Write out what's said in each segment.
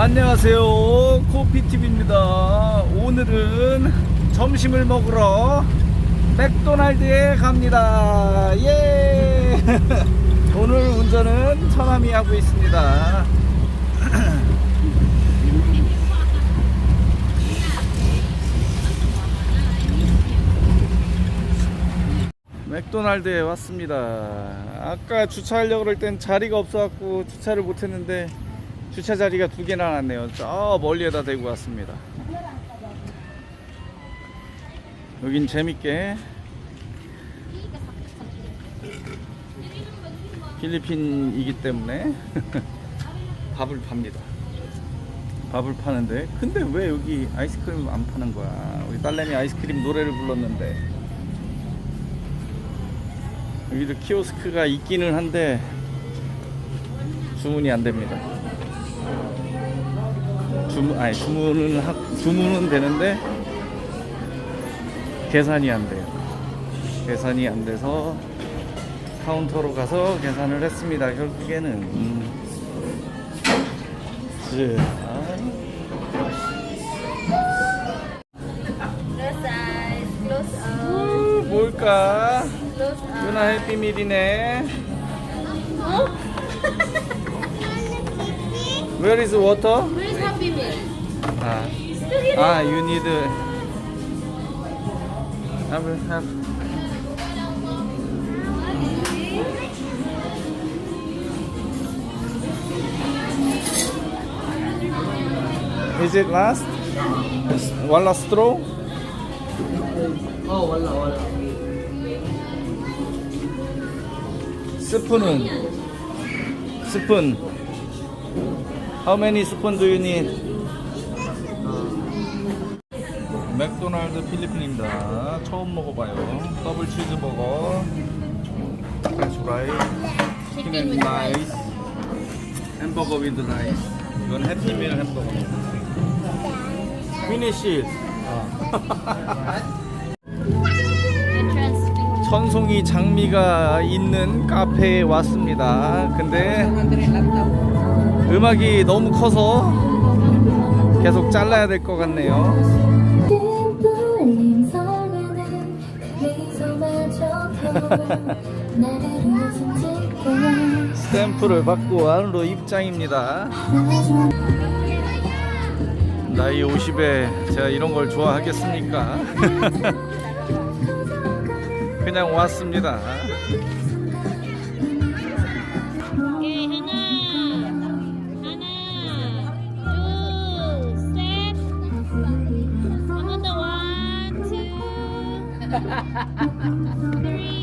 안녕하세요. 코피TV입니다. 오늘은 점심을 먹으러 맥도날드에 갑니다. 예! 오늘 운전은 천함이 하고 있습니다. 맥도날드에 왔습니다. 아까 주차하려고 그럴 땐 자리가 없어갖고 주차를 못했는데 주차 자리가 두 개나 났네요. 저 멀리에다 대고 왔습니다. 여긴 재밌게 필리핀이기 때문에 밥을 팝니다. 밥을 파는데 근데 왜 여기 아이스크림 안 파는 거야? 우리 딸내미 아이스크림 노래를 불렀는데 여기도 키오스크가 있기는 한데 주문이 안 됩니다. 주문 아니 주문은 하, 주문은 되는데 계산이 안 돼요. 계산이 안 돼서 카운터로 가서 계산을 했습니다. 결국에는 음. 예. 우, 뭘까? 유나 해피밀이네. Where is water? Where is Happy Meal? 아, 아, you need. I will have. Is it last? One last straw? Oh, wala, wala. 스푼은? 스푼. How many spoon do you need? 맥도날드 필리핀입니다. 처음 먹어봐요. 더블 치즈버거, 프렌치 프라이, 치킨 앤 라이스, 햄버거 위드 라이스. 이건 해피밀 햄버거입니다. 피니시. 천송이 장미가 있는 카페에 왔습니다. 근데 음악이 너무 커서 계속 잘라야 될 것 같네요. 스탬프를 받고 안으로 입장입니다. 나이 50에 제가 이런 걸 좋아하겠습니까? 그냥 왔습니다. Okay,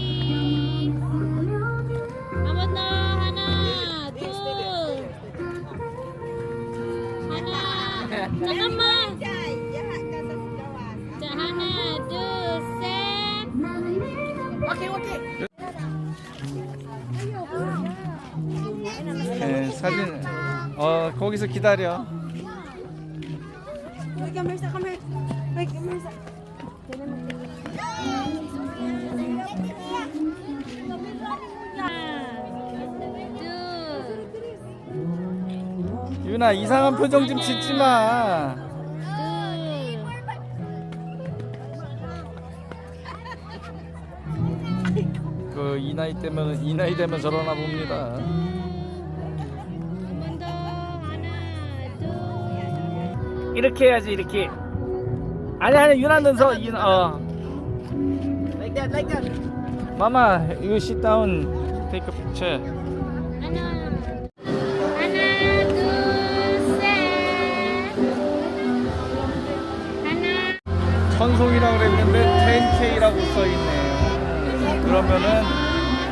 사진 어 거기서 기다려. 둘, 유나 이상한 표정 좀 짓지 마. 둘. 그이 나이 때면 이 나이 되면 저러나 봅니다. 이렇게 해야지 이렇게. 아니 아니 유나 눈서 유나 어. Like that, like that. 마마 you sit down take a picture. 하나. 하나, 둘, 셋. 하나. 천송이라고 그랬는데 10K라고 써 있네요. 그러면은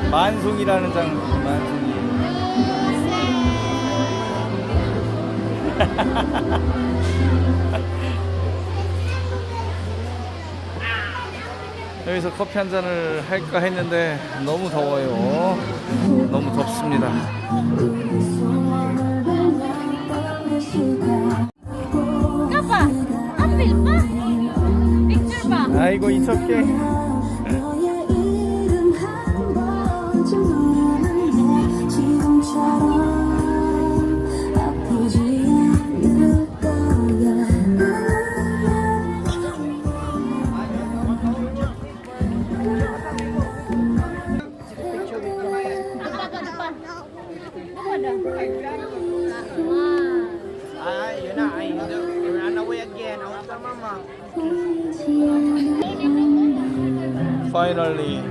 만송이라는 장 만송이. 여기서 커피 한 잔을 할까 했는데 너무 더워요. 너무 덥습니다. Apa? Apil pa? Picture pa? 아이고 이석계. 않아 파이널리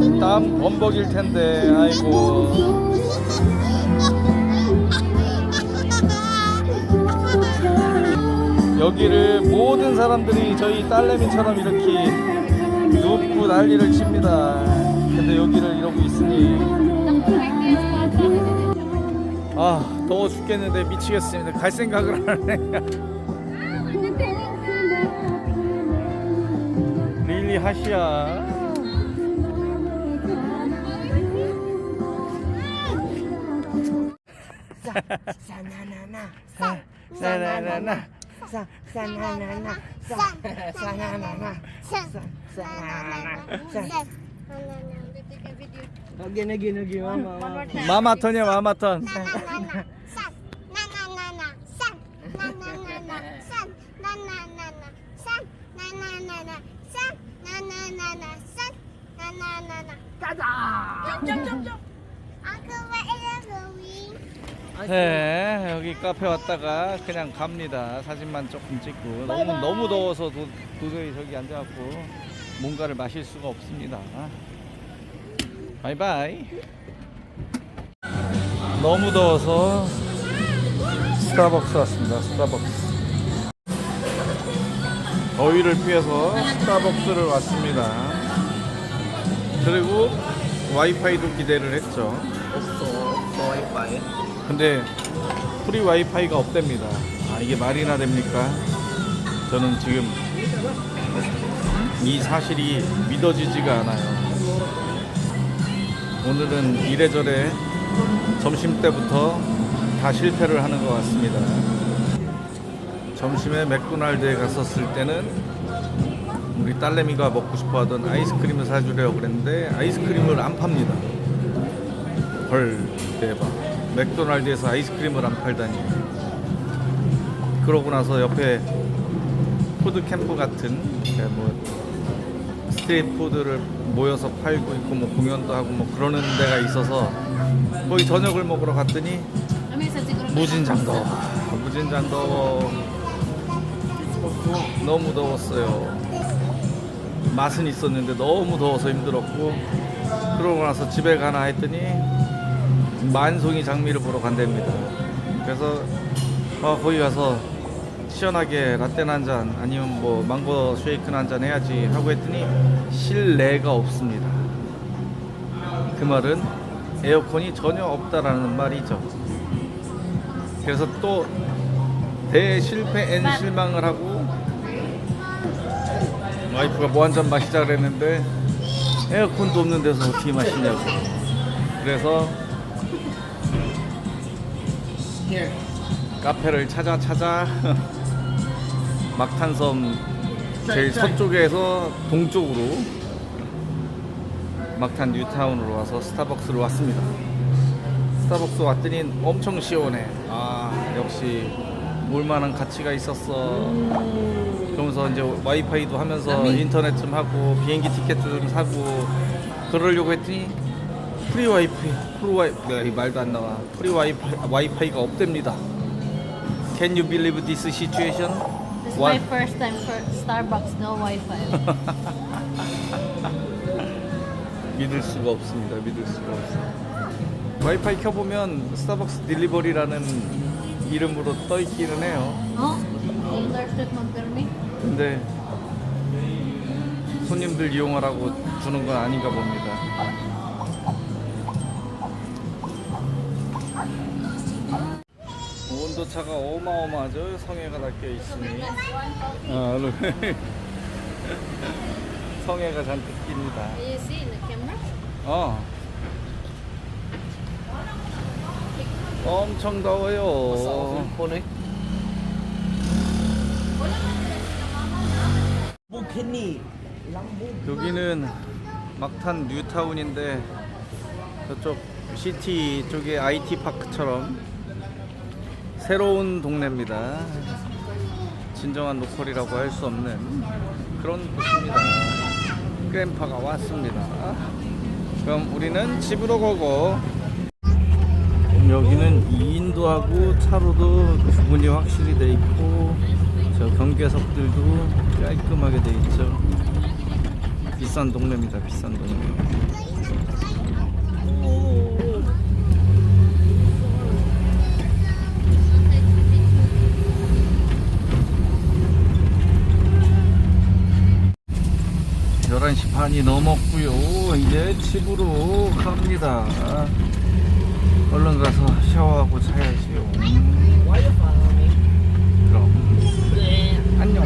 이땀 범벅일 텐데 아이고. 여기를 모든 사람들이 저희 딸내미처럼 이렇게 눕고 난리를 칩니다. 근데 여기를 이러고 있으니. 아 더워 죽겠는데 미치겠습니다. 갈 생각을 안 해. 하시야. Sa sanana. Sa sanana. Again, again, again, mama. 마마톤이 네 여기 카페 왔다가 그냥 갑니다. 사진만 조금 찍고. 너무 너무 더워서 도, 도저히 저기 앉아갖고 뭔가를 마실 수가 없습니다. 바이바이. 너무 더워서 스타벅스 왔습니다. 스타벅스. 더위를 피해서 스타벅스를 왔습니다. 그리고 와이파이도 기대를 했죠. So, wifi. 근데 프리 와이파이가 없답니다. 아 이게 말이나 됩니까? 저는 지금 이 사실이 믿어지지가 않아요. 오늘은 이래저래 점심 때부터 다 실패를 하는 것 같습니다. 점심에 맥도날드에 갔었을 때는 우리 딸내미가 먹고 싶어 하던 아이스크림을 사주려고 그랬는데 아이스크림을 안 팝니다. 헐 대박 맥도날드에서 아이스크림을 안 팔다니. 그러고 나서 옆에 푸드 캠프 같은 그뭐 스트리트 푸드를 모여서 팔고 있고 뭐 공연도 하고 뭐 그러는 데가 있어서 거기 저녁을 먹으러 갔더니 무진장 더워 무진장 더워 너무 더웠어요. 맛은 있었는데 너무 더워서 힘들었고 그러고 나서 집에 가나 했더니 만송이 장미를 보러 간답니다. 그래서 어, 거기 가서 시원하게 라떼나 한잔 아니면 뭐 망고 쉐이크나 한잔 해야지 하고 했더니 실내가 없습니다. 그 말은 에어컨이 전혀 없다라는 말이죠. 그래서 또 대실패 앤 실망을 하고 와이프가 뭐 한 잔 마시자 그랬는데 에어컨도 없는 데서 어떻게 마시냐고. 그래서 카페를 찾아 찾아 막탄섬 제일 서쪽에서 동쪽으로 막탄 뉴타운으로 와서 스타벅스로 왔습니다. 스타벅스 왔더니 엄청 시원해. 아 역시 몰만한 가치가 있었어. 그러면서 이제 와이파이도 하면서 인터넷 좀 하고 비행기 티켓 좀 사고 그러려고 했더니 프리 와이파이, 프리 와이, 내가 이 말도 안 나와. 프리 와이파이, 와이파이가 없답니다. Can you believe this situation? This is What? my first time for Starbucks, no Wi-Fi. 믿을 수가 없습니다. 믿을 수가 없어. 와이파이 켜보면 스타벅스 딜리버리라는 이름으로 떠 있기는 해요. Yung thirsted mag-permi? 근데 손님들 이용하라고 주는 건 아닌가 봅니다. 온도차가 어마어마하죠. 성에가 닦여 있으니. 아, 성에가 잔뜩 낍니다. 어. 엄청 더워요. 여기는 막탄 뉴타운인데 저쪽 시티 쪽에 IT 파크처럼 새로운 동네입니다. 진정한 로컬이라고 할 수 없는 그런 곳입니다. 그랜파가 왔습니다. 그럼 우리는 집으로 가고 여기는 2인도 하고 차로도 구분이 확실히 돼 있고 저 경계석들도 깔끔하게 돼 있죠. 비싼 동네입니다. 비싼 동네. 열한 시 반이 넘었고요. 이제 집으로 갑니다. 얼른 가서 샤워하고 자야지요. 그럼 안녕.